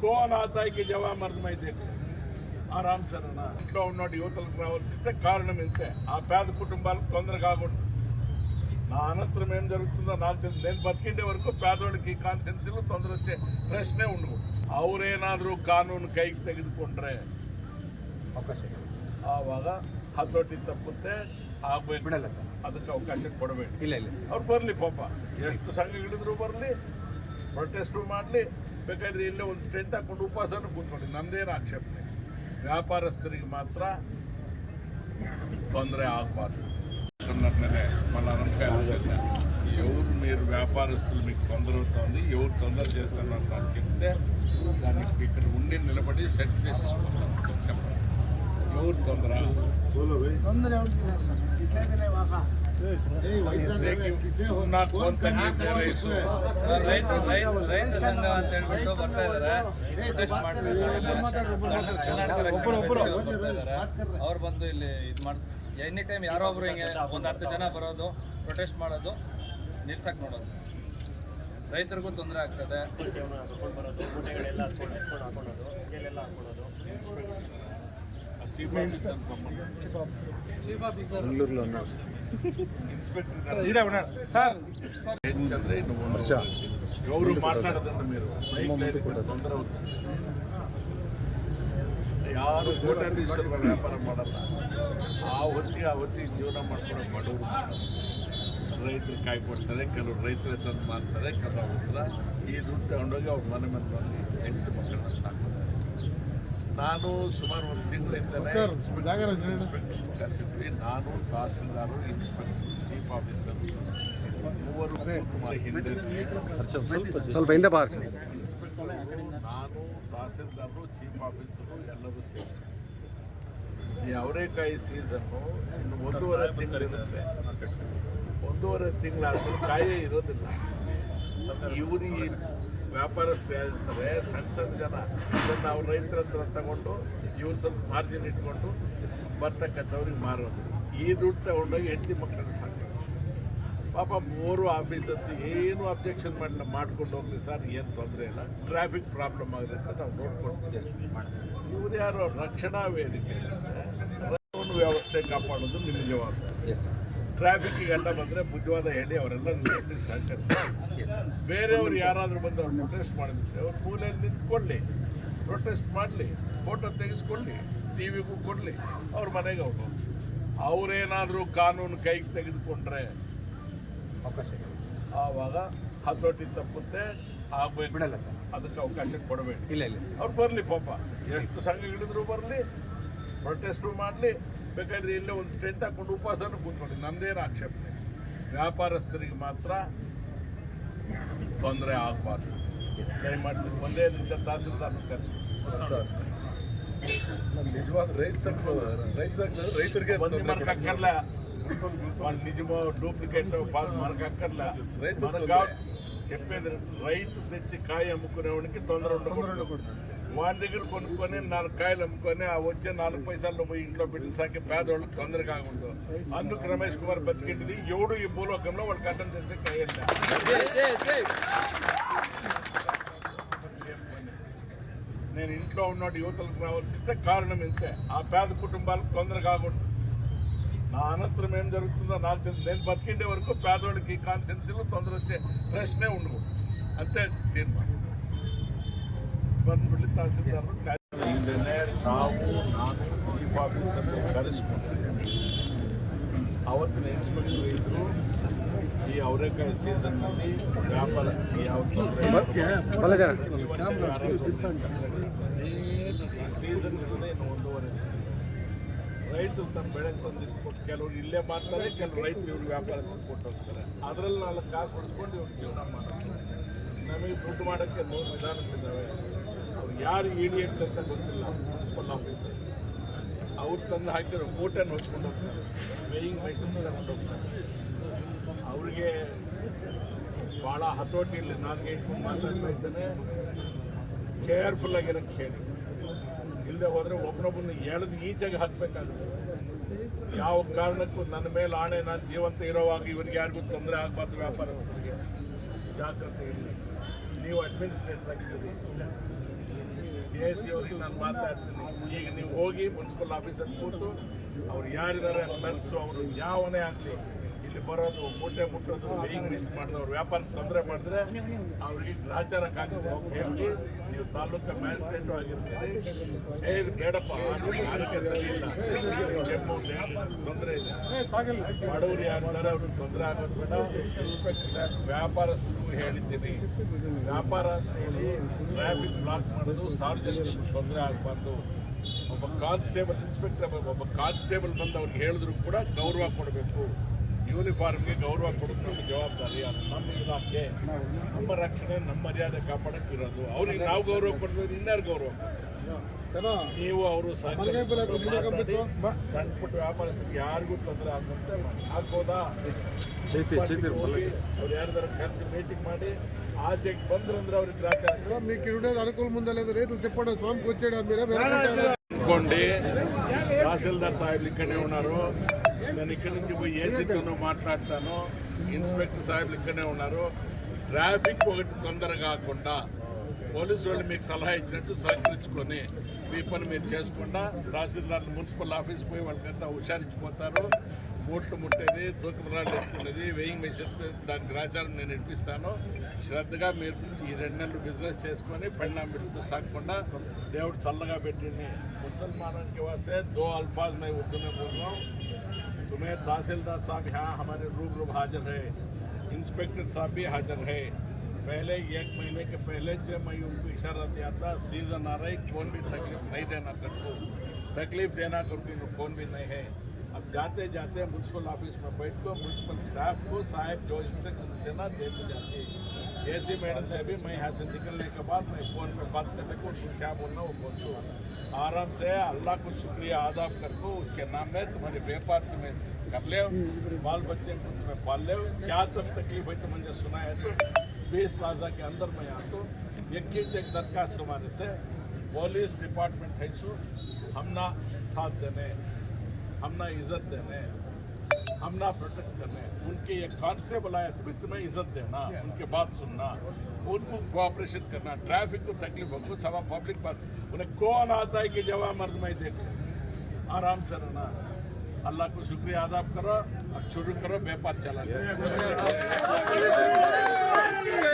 कौन आता है कि जवा मर्द मैं देखो ఆరామ్ సరేనా ఇంట్లో ఉన్నాడు యువతలకు రావాల్సింటే కారణం ఇంతే ఆ పేద కుటుంబాలకు తొందర కాకూడదు నా అనంతరం ఏం జరుగుతుందో నాకు తెలియదు నేను ಬದುಕಿಂಡೆ వరకు పేదవాళ్ళకి ಕಾನ್ಸೆನ್ಸಿಲು ತೊಂದರೆ వచ్చే ಪ್ರಶ್ನೆ ಉಂಡು ಅವರೇನಾದರೂ ಕಾನೂನು ಕೈಗೆ ತೆಗೆದುಕೊಂಡ್ರೆ ಅವಕಾಶ ಇದೆ. ಆವಾಗ ಹತೋಟಿ ತಪ್ಪುತ್ತೆ ಆಗ್ಬೇಕು ಬಿಡಲ್ಲ ಸರ್ ಅದಕ್ಕೆ ಅವಕಾಶ ಕೊಡಬೇಡಿ ಇಲ್ಲ ಇಲ್ಲ ಸರ್ ಅವ್ರು ಬರಲಿ ಪಾಪ ಎಷ್ಟು ಸಂಘಗಳಿದ್ರು ಬರಲಿ ಪ್ರೊಟೆಸ್ಟು ಮಾಡಲಿ ಬೇಕಾದ್ರೆ ಇಲ್ಲೇ ಒಂದು ಟೆಂಟ್ ಹಾಕೊಂಡು ಉಪವಾಸನೂ ಕೂತ್ಕೊಳ್ಳಿ ನಮ್ದೇನು ಆಕ್ಷೇಪಣೆ ವ್ಯಾಪಾರಸ್ಥರಿಗೆ ಮಾತ್ರ ತೊಂದರೆ ಆಗಬಾರ್ದು ಮೇಲೆ మళ్ళీ అనకాయ ఎవరు మీరు వ్యాపారస్తులు మీకు తొందర అవుతుంది ఎవరు తొందర చేస్తున్నారు నాకు చెప్తే దానికి ఇక్కడ ఉండి నిలబడి సెట్ చేసి చెప్పండి ఎవరు తొందర ತೊಂದರೆ ರೈತ ಸಂಘ ಅಂತ ಹೇಳ್ಬಿಟ್ಟು ಅವ್ರು ಬಂದು ಇಲ್ಲಿ ಇದು ಮಾಡಿ ಎನಿ ಟೈಮ್ ಯಾರೋ ಒಬ್ರು ಹಿಂಗೆ ಒಂದ್ ಹತ್ತು ಜನ ಬರೋದು ಪ್ರೊಟೆಸ್ಟ್ ಮಾಡೋದು ನಿಲ್ಸಕ್ ನೋಡೋದು ರೈತರಿಗೂ ತೊಂದರೆ ಆಗ್ತದೆ ಚೀಫ್ ಆಫೀಸರ್ ఎవరు మాట్లాడదండి మీరు తొందర అవుతుంది ಯಾರು ಕೋಟ್ಯಾಂತರ ವ್ಯಾಪಾರ ಮಾಡಲ್ಲ. ಆ ಹೊತ್ತಿಗೆ ಆ ಹೊತ್ತಿಗೆ ಜೀವನ ಮಾಡ್ಕೊಂಡು ಬಡವರು ರೈತರು ಕಾಯ್ಕೊಡ್ತಾರೆ ಕೆಲವರು ರೈತರೇ ತಂದು ಮಾಡ್ತಾರೆ ಕೆಲವರು ಈ ದುಡ್ಡು ತಗೊಂಡೋಗಿ ಅವ್ರ ಮನೆ ಮನೆ ಬಂದು ಹೆಂಡತಿ ಮಕ್ಕಳನ್ನ ಸಾಕ್ತಾರೆ. ನಾನು ಸುಮಾರು ಒಂದು ತಿಂಗಳಿಂದ ನಾನು ತಹಸೀಲ್ದಾರು ಇನ್ಸ್ಪೆಕ್ಟರ್ ಚೀಫ್ ಆಫೀಸರ್ ಮೂವರು ಹಿಂದೆ ಸ್ವಲ್ಪ ಹಿಂದೆ ಬಾರ್ಸಿ ನಾನು ತಹಸೀಲ್ದಾರರು ಚೀಫ್ ಆಫೀಸರು ಎಲ್ಲರೂ ಸೇರಿ. ಈ ಅವರೆಕಾಯಿ ಸೀಸನ್ನು ಇನ್ನು ಒಂದೂವರೆ ತಿಂಗಳಿರುತ್ತೆ. ಒಂದೂವರೆ ತಿಂಗಳಾದರೂ ಕಾಯೇ ಇರೋದಿಲ್ಲ. ಇವರು ಈ ವ್ಯಾಪಾರಸ್ಥರು ಯಾರಿರ್ತಾರೆ ಸಣ್ಣ ಸಣ್ಣ ಜನ. ಅದನ್ನು ಅವ್ರ ರೈತರ ಹತ್ರ ತಗೊಂಡು ಇವ್ರು ಸ್ವಲ್ಪ ಮಾರ್ಜಿನ್ ಇಟ್ಕೊಂಡು ಬರ್ತಕ್ಕಂಥವ್ರಿಗೆ ಮಾರೋದು. ಈ ದುಡ್ಡು ತಗೊಂಡೋಗಿ ಹೆಂಡತಿ ಮಕ್ಕಳನ್ನ ಸಾಕು ಪಾಪ ಮೂರು ಆಫೀಸರ್ಸ್ ಏನು ಅಬ್ಜೆಕ್ಷನ್ ಮಾಡಿ ಮಾಡ್ಕೊಂಡು ಹೋಗ್ಲಿ ಸರ್ ಏನು ತೊಂದರೆ ಇಲ್ಲ. ಟ್ರಾಫಿಕ್ ಪ್ರಾಬ್ಲಮ್ ಆಗುತ್ತೆ ಅಂತ ನಾವು ನೋಡ್ಕೊಂಡು ಇವ್ರು ಯಾರು? ರಕ್ಷಣಾ ವೇದಿಕೆ. ವ್ಯವಸ್ಥೆ ಕಾಪಾಡೋದು ನಿಮ್ಮ ಜವಾಬ್ದಾರಿ. ಟ್ರಾಫಿಕ್ಗೆ ಗಂಡ ಬಂದರೆ ಬುದ್ಧಿವಾದ ಹೇಳಿ ಅವರೆಲ್ಲ ಸಹಕರಿಸ್ತಾರೆ. ಬೇರೆಯವ್ರು ಯಾರಾದರೂ ಬಂದು ಅವ್ರು ಪ್ರೊಟೆಸ್ಟ್ ಮಾಡಿದ್ರೆ ಅವ್ರು ಮೂಲೆಯಲ್ಲಿ ನಿಂತ್ಕೊಳ್ಳಿ. ಪ್ರೊಟೆಸ್ಟ್ ಮಾಡಲಿ ಫೋಟೋ ತೆಗೆಸ್ಕೊಳ್ಳಿ ಟಿ ವಿಗೂ ಕೊಡಲಿ ಅವ್ರ ಮನೆಗೆ ಅವರು ಅವರೇನಾದರೂ ಕಾನೂನು ಕೈಗೆ ತೆಗೆದುಕೊಂಡ್ರೆ ಅವಕಾಶ. ಆವಾಗ ಹತೋಟಿ ತಪ್ಪುತ್ತೆ ಆಗ್ಬೇಕು. ಬಿಡಲ್ಲ ಸರ್. ಅದಕ್ಕೆ ಅವಕಾಶ ಕೊಡಬೇಡಿ. ಇಲ್ಲ ಇಲ್ಲ ಸರ್. ಅವ್ರು ಬರಲಿ ಪಾಪ. ಎಷ್ಟು ಸಂಘಗಳಿದ್ರು ಬರಲಿ ಪ್ರೊಟೆಸ್ಟು ಮಾಡಲಿ ಬೇಕಾದ್ರೆ ಇಲ್ಲೇ ಒಂದು ಟೆಂಟ್ ಹಾಕೊಂಡು ಉಪವಾಸನೂ ಕೂತ್ಕೊಳ್ಳಿ ನಮ್ದೇನು ಆಕ್ಷೇಪಣೆ ವ್ಯಾಪಾರಸ್ಥರಿಗೆ ಮಾತ್ರ ತೊಂದರೆ ಆಗಬಾರ್ದು ದಯಮಾಡಿ ಸರ್ ಒಂದೇ ನಿಮಿಷ ತಹಸೀಲ್ದಾರ್ನ ಕರೆಸ್ಬೇಕು ನಿಜವಾದ ರೈತ ಸಂಘ ರೈತ ಸಂಘ ರೈತರಿಗೆ ಬಂದು మనకు అక్కర్లే వాళ్ళు నిజమో డూప్లికేట్ మనకు అక్కర్లే రైతు మనకు చెప్పేది రైతు తెచ్చి కాయ అమ్ముకునేవాడికి తొందర ఉండకూడదు వాడి దగ్గర కొనుక్కొని నాలుగు కాయలు అమ్ముకొని ఆ వచ్చే నాలుగు పైసల్లో పోయి ఇంట్లో బిడ్డలు సాకి పేదవాళ్ళకి తొందర కాకూడదు అందుకు రమేష్ కుమార్ బతికింటిది. ఎవడు ఈ భూలోకంలో వాళ్ళు కట్టం చేసే కాయలు నేను ఇంట్లో ఉన్నాడు యువతలకు రావాల్సింటే కారణం ఇంతే. ఆ పేద కుటుంబాలకు తొందర కాకూడదు నా అనంతరం ఏం జరుగుతుందో నాకు తెలియదు నేను బతికిండే వరకు పేదవాడికి కాన్సెన్సీలో తొందర వచ్చే ప్రశ్నే ఉండకూడదు. అంతే తీర్మానం. ಬಂದ್ಬಿಟ್ಟು ತಹಸೀಲ್ದಾರರು ಹಿಂದೆನೆ ನಾವು ನಾನು ಚೀಫ್ ಆಫೀಸರ್ ಕರೆಸ್ಕೊಂಡು ಅವತ್ತಿನ ಇನ್ಸ್ಪೆಕ್ಟರ್ ಇದ್ರು ಈ ಅವರೆಕಾಯಿ ಸೀಸನ್ನಲ್ಲಿ ವ್ಯಾಪಾರಸ್ಥರಿಗೆ ಯಾವ ತೊಂದರೆ ಸೀಸನ್ ಇರೋದೇ ಇನ್ನು ಒಂದೂವರೆ. ರೈತರು ತಮ್ಮ ಬೆಳೆ ತಂದಿದ್ದು ಕೊಟ್ಟು ಕೆಲವರು ಇಲ್ಲೇ ಮಾಡ್ತಾರೆ ಕೆಲವು ರೈತರು ಇವ್ರು ವ್ಯಾಪಾರಸ್ಥರು ಕೊಟ್ಟು ಹೋಗ್ತಾರೆ. ಅದರಲ್ಲಿ ನಾಲ್ಕು ಕಾಸು ಹೊಡಿಸ್ಕೊಂಡು ಇವ್ರು ಜೀವನ ಮಾಡ್ತಾರೆ. ನಮಗೆ ದುಡ್ಡು ಮಾಡೋಕ್ಕೆ ನೂರು ವಿಧಾನಗಳಿದ್ದಾವೆ. ಯಾರು ಇಡಿಯಟ್ಸ್ ಅಂತ ಗೊತ್ತಿಲ್ಲ, ಮುನ್ಸಿಪಲ್ ಆಫೀಸರ್ ಅವ್ರು ತಂದು ಹಾಕಿರೋ ಮೂಟನ್ನು ಹೊಚ್ಕೊಂಡು ಹೋಗ್ತಾರೆ. ವೇಯಿಂಗ್ ಮೈಸೂರು ತಗೊಂಡು ಹೋಗ್ತಾರೆ. ಅವ್ರಿಗೆ ಭಾಳ ಹತೋಟಿಯಲ್ಲಿ ನಾನು ಇಟ್ಕೊಂಡು ಮಾತಾಡ್ತಾ ಇದ್ದೇನೆ. ಕೇರ್ಫುಲ್ ಆಗಿರೋಕ್ಕೆ ಹೇಳಿ. ಇಲ್ಲದೆ ಹೋದರೆ ಒಬ್ಬನೊಬ್ಬನ ಎಳೆದು ಈಚೆಗೆ ಹಾಕಬೇಕಾಗುತ್ತೆ. ಯಾವ ಕಾರಣಕ್ಕೂ ನನ್ನ ಮೇಲೆ ಆಣೆ ನಾನು ಜೀವಂತ ಇರೋವಾಗ ಇವ್ರಿಗೆ ಯಾರಿಗೂ ತೊಂದರೆ ಆಗಬಾರ್ದು ವ್ಯಾಪಾರಸ್ಥರಿಗೆ. ಜಾಗ್ರತೆ ಇರಲಿ. ನೀವು ಅಡ್ಮಿನಿಸ್ಟ್ರೇಟರ್ ಆಗಿದ್ದೀರಿ. ಎ ಸಿ ಅವ್ರಿಗೆ ನಾನು ಮಾತಾಡ್ತೀನಿ. ಈಗ ನೀವು ಹೋಗಿ ಮುನ್ಸಿಪಲ್ ಆಫೀಸಲ್ಲಿ ಕೂತು ಅವ್ರು ಯಾರಿದ್ದಾರೆ ಅಂತ ಅವರು ಯಾವನೇ ಆಗಲಿ. ಇಲ್ಲಿ ಬರೋದು, ಮೂಟೆ ಮುಟ್ಟೋದು ಮಿಸ್ ಮಾಡಿದವ್ರು. ವ್ಯಾಪಾರ ತೊಂದರೆ ಮಾಡಿದ್ರೆ ಅವ್ರಿಗೆ ಗ್ರಾಚಾರಕ್ಕಾಗಿದೆ ಹೇಳಿ ನೀವು ತಾಲೂಕು ಮ್ಯಾಜಿಸ್ಟ್ರೇಟ್ ಆಗಿರ್ತೀರಿ. ಏ, ಬೇಡಪ್ಪ, ಆರೋಗ್ಯ ಸರಿ ಇಲ್ಲ. ಕೆಮ್ಮು ತೊಂದರೆ ಇದೆ ಬಡವರು ಯಾರಿದ್ದಾರೆ ಅವ್ರಿಗೆ ತೊಂದರೆ ಆಗೋದು ಬೇಡ. ಇನ್ಸ್ಪೆಕ್ಟರ್ ಸಾಹೇಬ್ ವ್ಯಾಪಾರಸ್ಥರಿಗೂ ಹೇಳಿದ್ದೀನಿ. ವ್ಯಾಪಾರ ಟ್ರಾಫಿಕ್ ಬ್ಲಾಕ್ ಮಾಡೋದು, ಸಾರ್ವಜನಿಕರಿಗೆ ತೊಂದರೆ ಆಗಬಾರ್ದು. ಒಬ್ಬ ಕಾನ್ಸ್ಟೇಬಲ್ ಇನ್ಸ್ಪೆಕ್ಟರ್ ಒಬ್ಬ ಕಾನ್ಸ್ಟೇಬಲ್ ಬಂದು ಅವ್ರಿಗೆ ಹೇಳಿದ್ರು ಕೂಡ ಗೌರವ ಕೊಡಬೇಕು. ಯೂನಿಫಾರ್ಮ್ಗೆ ಗೌರವ ಕೊಡೋದು ನಮ್ಮ ಜವಾಬ್ದಾರಿ ಅದು ನಮ್ಮ ಇಲಾಖೆ ನಮ್ಮ ರಕ್ಷಣೆ ನಮ್ಮ ಮರ್ಯಾದೆ ಕಾಪಾಡಕ್ಕೆ ಇರೋದು ಅವ್ರಿಗೆ ನಾವು ಗೌರವ ಕೊಡ್ತೀವಿ ಇನ್ಯಾರು ಗೌರವ ಕೊಡ್ತಾರೆ? ನೀವು ಅವರು ಸಣ್ಣ ಪುಟ್ಟ ವ್ಯಾಪಾರಸ್ಥರಿಗೆ ಯಾರಿಗೂ ತೊಂದರೆ ಆಗುವಂತೆ ಮಾಡಿ ಆಗ್ಬೋದಾ ಚೈತಿ ಚೈತಿ ಹೋಗಿ ಅವ್ರು ಯಾರ್ದಾರು ಕರೆಸಿ ಮೀಟಿಂಗ್ ಮಾಡಿ ఆచೆకి ಬಂದ್ರಂದ್ರೆ ಅವ್ರಿಗೆ ಗ್ರಾಚಾರ మీకు ఉండేది అనుకూల ముందా లేదా రేట్లు చెప్పండి స్వామికి వచ్చాడు మీరు వేరే అనుకోండి తహసీల్దార్ సాహెబ్లు ఇక్కడే ఉన్నారు నేను ఇక్కడి నుంచి పోయి ఏసీతోనూ మాట్లాడతాను ఇన్స్పెక్టర్ సాహెబ్లు ఇక్కడే ఉన్నారు. ట్రాఫిక్ ఒకటి తొందర కాకుండా పోలీసు వాళ్ళు మీకు సలహా ఇచ్చినట్టు సహకరించుకొని మీ పని మీరు చేసుకుండా తహసీల్దార్ మున్సిపల్ ఆఫీస్ పోయి వాళ్ళకంతా హుషారించిపోతారు మూట్లు ముట్టేది తూకం రాళ్ళు ఎత్తుకునేది వెయింగ్ మెషిన్స్ దానికి గ్రాచారం నేను ఇప్పిస్తాను శ్రద్ధగా మీరు ఈ రెండు నెలలు బిజినెస్ చేసుకొని పెళ్ళాం బిడ్డతో సాగకుండా దేవుడు చల్లగా పెట్టింది ముసల్మానానికి వాసే దో अल्फाज मैं उर्दू में बोल रहा हूँ तुम्हें तहसीलदार साहब यहाँ हमारे रूब रूब हाजिर है इंस्पेक्टर साहब भी हाजिर है पहले एक महीने के पहले जब मैं उनको इशारा दिया था सीजन आ रहा है कौन भी तकलीफ नहीं देना करको तकलीफ देना करको कौन भी नहीं है अब जाते जाते म्यूनसिपल ऑफ़िस में बैठ को म्यूनसिपल स्टाफ को साहब जो इंस्ट्रक्शन देना देते जाते एसी मैडम से भी मैं यहाँ से निकलने के बाद मैं फ़ोन पे बात करने को तुम क्या बोलना वो बोल दो आराम से अल्लाह को शुक्रिया आदाब कर को उसके नाम में तुम्हारे व्यापार तुम्हें कर ले बाल बच्चे को तुम्हें पाल ले क्या तब तकलीफ़ है तो मुझे सुना है तो बीस प्लाजा के अंदर मैं यहाँ तो एक की एक दरखास्त तुम्हारे से पुलिस डिपार्टमेंट है सो हम ना साथ देने। हम ना इज़्ज़त देने हम ना प्रोटेक्ट करने उनके एक कांस्टेबल आया तो भी तुम्हें इज़्ज़त देना, उनके बात सुनना, उनको कोऑपरेशन करना ट्रैफ़िक को तकलीफ़ हो सब पब्लिक बात, उन्हें कौन आता है कि जवाब मर्द में देख आराम से रहना। अल्लाह को शुक्रिया अदाब करो अब शुरू करो, व्यापार चला